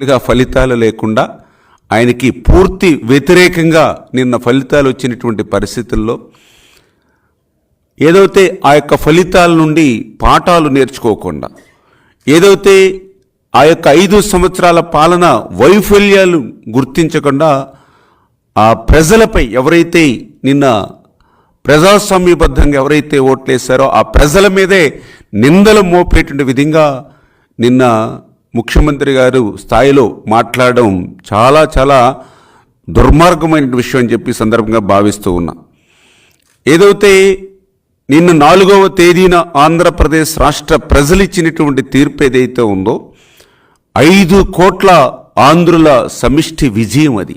వచ్చినట్టుగా ఫలితాలు లేకుండా ఆయనకి పూర్తి వ్యతిరేకంగా నిన్న ఫలితాలు వచ్చినటువంటి పరిస్థితుల్లో ఏదైతే ఆ యొక్క ఫలితాల నుండి పాఠాలు నేర్చుకోకుండా ఏదైతే ఆ యొక్క ఐదు సంవత్సరాల పాలన వైఫల్యాలు గుర్తించకుండా ఆ ప్రజలపై ఎవరైతే నిన్న ప్రజాస్వామ్యబద్ధంగా ఎవరైతే ఓట్లేశారో ఆ ప్రజల మీదే నిందలు మోపేటువంటి విధంగా నిన్న ముఖ్యమంత్రి గారు స్థాయిలో మాట్లాడడం చాలా చాలా దుర్మార్గమైన విషయం అని చెప్పి సందర్భంగా భావిస్తూ ఉన్నా. ఏదైతే నిన్న నాలుగవ తేదీన ఆంధ్రప్రదేశ్ రాష్ట్ర ప్రజలు ఇచ్చినటువంటి తీర్పు ఏదైతే ఉందో ఐదు కోట్ల ఆంధ్రుల సమిష్టి విజయం అది.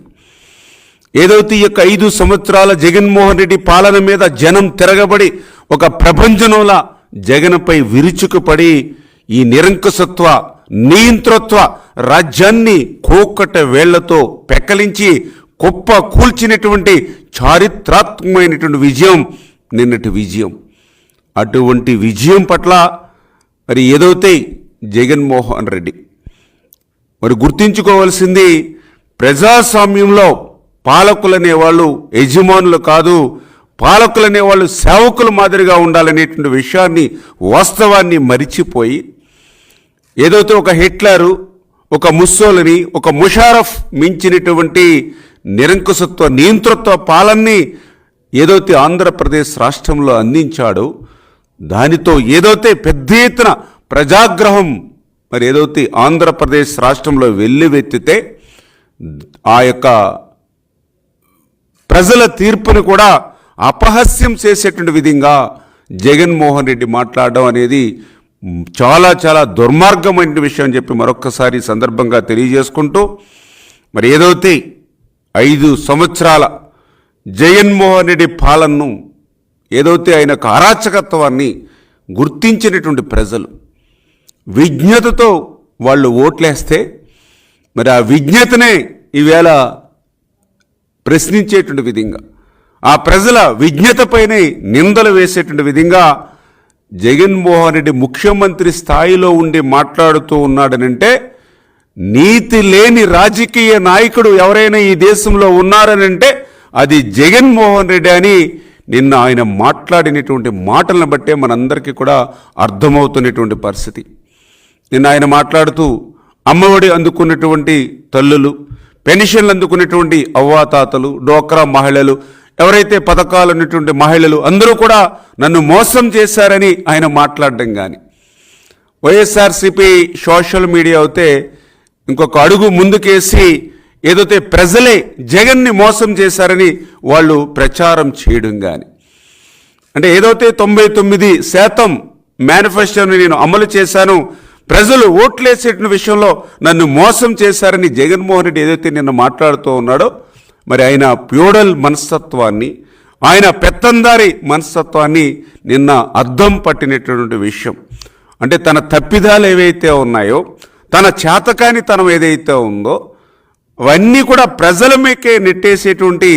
ఏదైతే ఈ యొక్క ఐదు సంవత్సరాల జగన్మోహన్ రెడ్డి పాలన మీద జనం తిరగబడి ఒక ప్రపంచంలా జగన్పై విరుచుకుపడి ఈ నిరంకుశత్వ నియంతృత్వ రాజ్యాన్ని కోకట వేళ్ళతో పెక్కలించి కుప్ప కూల్చినటువంటి చారిత్రాత్మకమైనటువంటి విజయం నిన్నటి విజయం. అటువంటి విజయం పట్ల మరి ఏదైతే జగన్మోహన్ రెడ్డి మరి గుర్తించుకోవాల్సింది ప్రజాస్వామ్యంలో పాలకులు అనేవాళ్ళు యజమానులు కాదు పాలకులు అనేవాళ్ళు సేవకుల మాదిరిగా ఉండాలనేటువంటి విషయాన్ని వాస్తవాన్ని మరిచిపోయి ఏదైతే ఒక హిట్లరు ఒక ముస్సోలిని ఒక ముషారఫ్ మించినటువంటి నిరంకుశత్వ నియంతృత్వ పాలనని ఏదైతే ఆంధ్రప్రదేశ్ రాష్ట్రంలో అందించాడో దానితో ఏదైతే పెద్ద ఎత్తున ప్రజాగ్రహం మరి ఏదైతే ఆంధ్రప్రదేశ్ రాష్ట్రంలో వెల్లువెత్తితే ఆ యొక్క ప్రజల తీర్పును కూడా అపహాస్యం చేసేటువంటి విధంగా జగన్మోహన్ రెడ్డి మాట్లాడడం అనేది చాలా చాలా దుర్మార్గమైన విషయం అని చెప్పి మరొక్కసారి సందర్భంగా తెలియజేసుకుంటూ మరి ఏదైతే ఐదు సంవత్సరాల జగన్మోహన్ రెడ్డి పాలనను ఏదైతే ఆయన అరాచకత్వాన్ని గుర్తించినటువంటి ప్రజలు విజ్ఞతతో వాళ్ళు ఓట్లేస్తే మరి ఆ విజ్ఞతనే ఈవేళ ప్రశ్నించేటువంటి విధంగా ఆ ప్రజల విజ్ఞతపైనే నిందలు వేసేటువంటి విధంగా జగన్మోహన్ రెడ్డి ముఖ్యమంత్రి స్థాయిలో ఉండి మాట్లాడుతూ ఉన్నాడనంటే నీతి లేని రాజకీయ నాయకుడు ఎవరైనా ఈ దేశంలో ఉన్నారనంటే అది జగన్మోహన్ రెడ్డి అని నిన్న ఆయన మాట్లాడినటువంటి మాటలను బట్టే మనందరికీ కూడా అర్థమవుతున్నటువంటి పరిస్థితి. నిన్న ఆయన మాట్లాడుతూ అమ్మఒడి అందుకున్నటువంటి తల్లులు పెన్షన్లు అందుకున్నటువంటి అవ్వాతాతలు డోక్రా మహిళలు ఎవరైతే పథకాలు ఉన్నటువంటి మహిళలు అందరూ కూడా నన్ను మోసం చేశారని ఆయన మాట్లాడడం కానీ వైఎస్ఆర్సిపి సోషల్ మీడియా అయితే ఇంకొక అడుగు ముందుకేసి ఏదైతే ప్రజలే జగన్ని మోసం చేశారని వాళ్ళు ప్రచారం చేయడం కానీ అంటే ఏదైతే తొంభై తొమ్మిది శాతం మేనిఫెస్టోని నేను అమలు చేశాను ప్రజలు ఓట్లేసేట విషయంలో నన్ను మోసం చేశారని జగన్మోహన్ రెడ్డి ఏదైతే నిన్న మాట్లాడుతూ ఉన్నాడో మరి ఆయన ప్యూడల్ మనస్తత్వాన్ని ఆయన పెత్తందారి మనస్తత్వాన్ని నిన్న అద్దం పట్టినటువంటి విషయం. అంటే తన తప్పిదాలు ఏవైతే ఉన్నాయో తన చేతకానితనం ఏదైతే ఉందో అవన్నీ కూడా ప్రజల మీకే నెట్టేసేటువంటి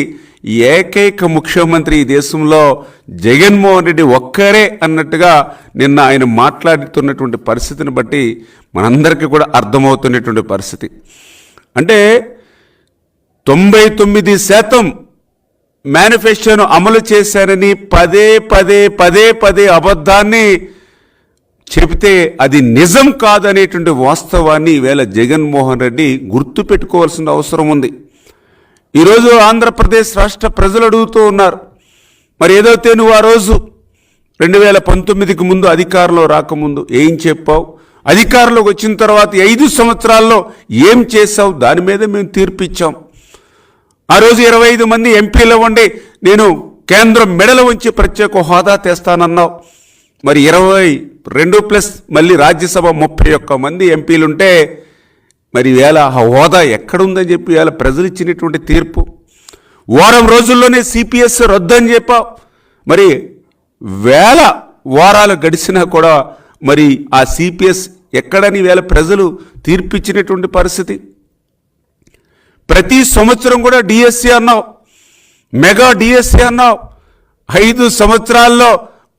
ఏకైక ముఖ్యమంత్రి ఈ దేశంలో జగన్మోహన్ రెడ్డి ఒక్కరే అన్నట్టుగా నిన్న ఆయన మాట్లాడుతున్నటువంటి పరిస్థితిని బట్టి మనందరికీ కూడా అర్థమవుతున్నటువంటి పరిస్థితి. అంటే తొంభై తొమ్మిది శాతం మేనిఫెస్టోను అమలు చేశారని పదే పదే పదే పదే అబద్ధాన్ని చెబితే అది నిజం కాదనేటువంటి వాస్తవాన్ని ఈవేళ జగన్మోహన్ రెడ్డి గుర్తు పెట్టుకోవాల్సిన అవసరం ఉంది. ఈరోజు ఆంధ్రప్రదేశ్ రాష్ట్ర ప్రజలు అడుగుతూ ఉన్నారు. మరి ఏదైతే నువ్వు ఆ రోజు రెండు వేల పంతొమ్మిదికి ముందు అధికారంలో రాకముందు ఏం చెప్పావు? అధికారంలోకి వచ్చిన తర్వాత ఐదు సంవత్సరాల్లో ఏం చేశావు? దాని మీద మేము తీర్పిచ్చాం. ఆ రోజు ఇరవై ఐదు మంది ఎంపీలు ఉండి నేను కేంద్రం మెడలు ఉంచి ప్రత్యేక హోదా తెస్తానన్నావు. మరి ఇరవై రెండు ప్లస్ మళ్ళీ రాజ్యసభ ముప్పై ఒక్క మంది ఎంపీలుంటే మరి వేళ ఆ హోదా ఎక్కడుందని చెప్పి వేళ ప్రజలు ఇచ్చినటువంటి తీర్పు. వారం రోజుల్లోనే సిపిఎస్ రద్దని చెప్పావు. మరి వేల వారాలు గడిచినా కూడా మరి ఆ సిపిఎస్ ఎక్కడని వేళ ప్రజలు తీర్పిచ్చినటువంటి పరిస్థితి. ప్రతి సంవత్సరం కూడా డిఎస్సి అన్నావు. మెగా డిఎస్సి అన్నావు. ఐదు సంవత్సరాల్లో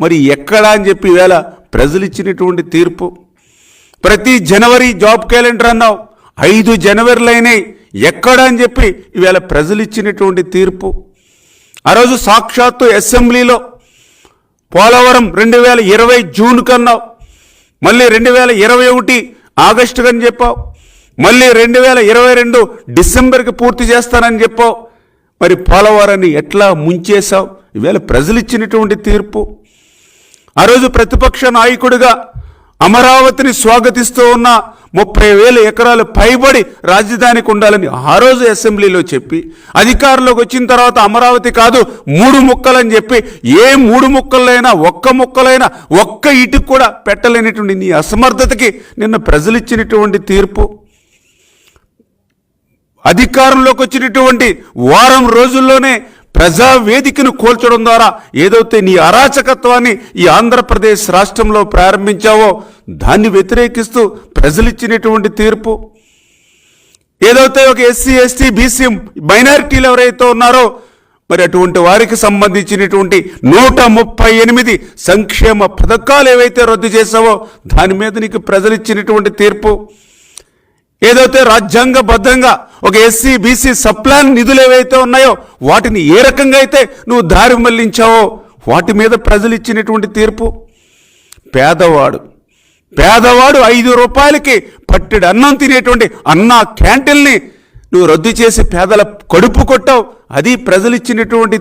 మరి ఎక్కడా అని చెప్పి వేళ ప్రజలు ఇచ్చినటువంటి తీర్పు. ప్రతి జనవరి జాబ్ క్యాలెండర్ అన్నావు. ఐదు జనవరిలైనాయి ఎక్కడ అని చెప్పి ఇవాళ ప్రజలు ఇచ్చినటువంటి తీర్పు. ఆ రోజు సాక్షాత్తు అసెంబ్లీలో పోలవరం రెండు వేల ఇరవై జూన్ కన్నావు మళ్ళీ రెండు వేల ఇరవై ఒకటి ఆగస్టు కని చెప్పావు. మళ్ళీ రెండు వేల ఇరవై రెండు డిసెంబర్కి పూర్తి చేస్తానని చెప్పావు. మరి పోలవరాన్ని ఎట్లా ముంచేశావు? ఈవేళ ప్రజలు ఇచ్చినటువంటి తీర్పు. ఆ రోజు ప్రతిపక్ష నాయకుడిగా అమరావతిని స్వాగతిస్తూ ఉన్న ముప్పై వేల ఎకరాలు పైబడి రాజధానికి ఉండాలని ఆ రోజు అసెంబ్లీలో చెప్పి అధికారంలోకి వచ్చిన తర్వాత అమరావతి కాదు మూడు ముక్కలని చెప్పి ఏ మూడు ముక్కలైనా ఒక్క ముక్కలైనా ఒక్క ఇటుకు కూడా పెట్టలేనటువంటి నీ అసమర్థతకి నిన్న ప్రజలు ఇచ్చినటువంటి తీర్పు. అధికారంలోకి వచ్చినటువంటి వారం రోజుల్లోనే ప్రజావేదికను కోల్చడం ద్వారా ఏదైతే నీ అరాచకత్వాన్ని ఈ ఆంధ్రప్రదేశ్ రాష్ట్రంలో ప్రారంభించావో దాన్ని వ్యతిరేకిస్తూ ప్రజలిచ్చినటువంటి తీర్పు. ఏదైతే ఒక ఎస్సీ ఎస్టీ బీసీ మైనారిటీలు ఎవరైతే ఉన్నారో మరి అటువంటి వారికి సంబంధించినటువంటి నూట ముప్పై ఎనిమిది సంక్షేమ పథకాలు ఏవైతే రద్దు చేసావో దాని మీద నీకు ప్రజలిచ్చినటువంటి తీర్పు. ఏదైతే రాజ్యాంగబద్ధంగా ఒక ఎస్సీ బీసీ సప్లాన్ నిధులు ఏవైతే ఉన్నాయో వాటిని ఏ రకంగా అయితే నువ్వు దారి మళ్ళించావో వాటి మీద ప్రజలు ఇచ్చినటువంటి తీర్పు? పేదవాడు. పేదవాడు ఐదు రూపాయలకి పట్టెడు అన్నం తినేటువంటి అన్న క్యాంటీన్ని నువ్వు రద్దు చేసి పేదల కడుపు కొట్టావు. అది ప్రజలు ఇచ్చినటువంటి